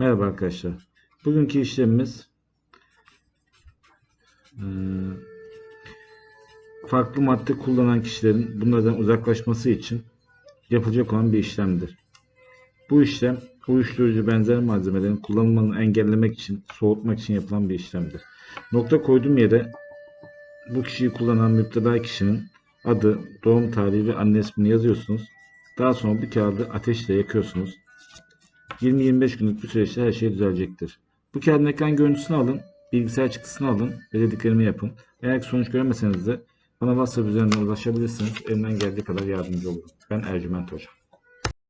Merhaba arkadaşlar. Bugünkü işlemimiz eee, farklı madde kullanan kişilerin bunlardan uzaklaşması için yapılacak olan bir işlemdir. Bu işlem uyuşturucu benzer malzemelerin kullanılmasını engellemek için, soğutmak için yapılan bir işlemdir. Nokta koyduğum yere bu kişiyi kullanan müptela kişinin adı, doğum tarihi ve anne ismini yazıyorsunuz. Daha sonra bu kağıdı ateşle yakıyorsunuz. 20-25 günlük bir süreçte her şey düzelecektir. Bu kağıdın ekran görüntüsünü alın, bilgisayar çıktısını alın ve dediklerimi yapın. Eğer sonuç göremeseniz de bana WhatsApp üzerinden ulaşabilirsiniz. Elimden geldiği kadar yardımcı olurum. Ben Ercüment Hoca.